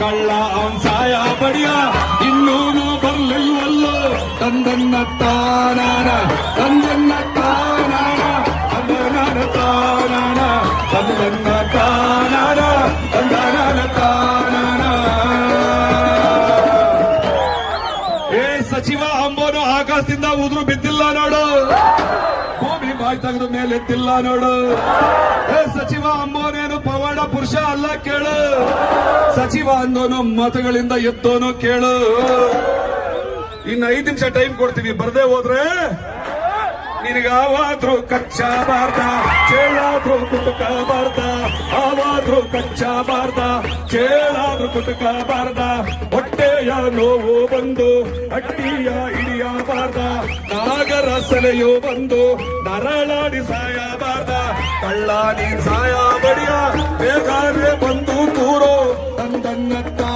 ಕಳ್ಳ ಅವನ್ ಸಾಯ ಬಡಿಯ ಇನ್ನೂನು ಬರ್ಲಿಲ್ವಲ್ಲೋ? ತಂದನ್ನ ತಾನಾನ ತಂದನ್ನ ತಾನಾನ ತಂದನ ತಾನಾನ, ತಂದನ್ನ ತಾನಾನ ತಂದನ ತಾನಾನ. ಏ ಸಚಿವ ಅಂಬೋನು ಆಕಾಶದಿಂದ ಉದುರು ಬಿದ್ದಿಲ್ಲ ನೋಡು. ಭೂಮಿ ಬಾಯಿ ತೆಗೆದ ಮೇಲೆ ಎತ್ತಿಲ್ಲ ನೋಡು. ಏ ಸಚಿವ ಅಂಬೋನೇನು ಪವಾಡ ಪುರುಷ ಅಲ್ಲ ಕೇಳು. ಸಚಿವ ಅಂದೋನು ಮತಗಳಿಂದ ಎದ್ದೋನು ಕೇಳು. ಇನ್ನು ಐದು ನಿಮಿಷ ಟೈಮ್ ಕೊಡ್ತೀವಿ ಬರದೆ ಹೋದ್ರೆ ನಿನಗಾವಾದ್ರೂ ಕಚ್ಚಾ ಬಾರ್ದ ಚೇಳಾದ್ರೂ ಕುಟುಕ ಬಾರ್ದ, ಆವಾದ್ರೂ ಕಚ್ಚಾ ಬಾರ್ದ ಚೇಳಾದ್ರೂ ಕುಟುಕ ಬಾರ್ದ. ಹೊಟ್ಟೆಯ ನೋವು ಬಂದು, ಅಟ್ಟಿಯ ಇಡಿಯ ಬಾರ್ದ. ನಾಗರ ಸೆಲೆಯು ಬಂದು, ನರಳಾಡಿ ಸಾಯಬಾರ್ದ ಕಳ್ಳಾಡಿ ಸಾಯ ಬಡಿಯ ಬೇಕಾದ್ರೆ ಬಂದು Doctor.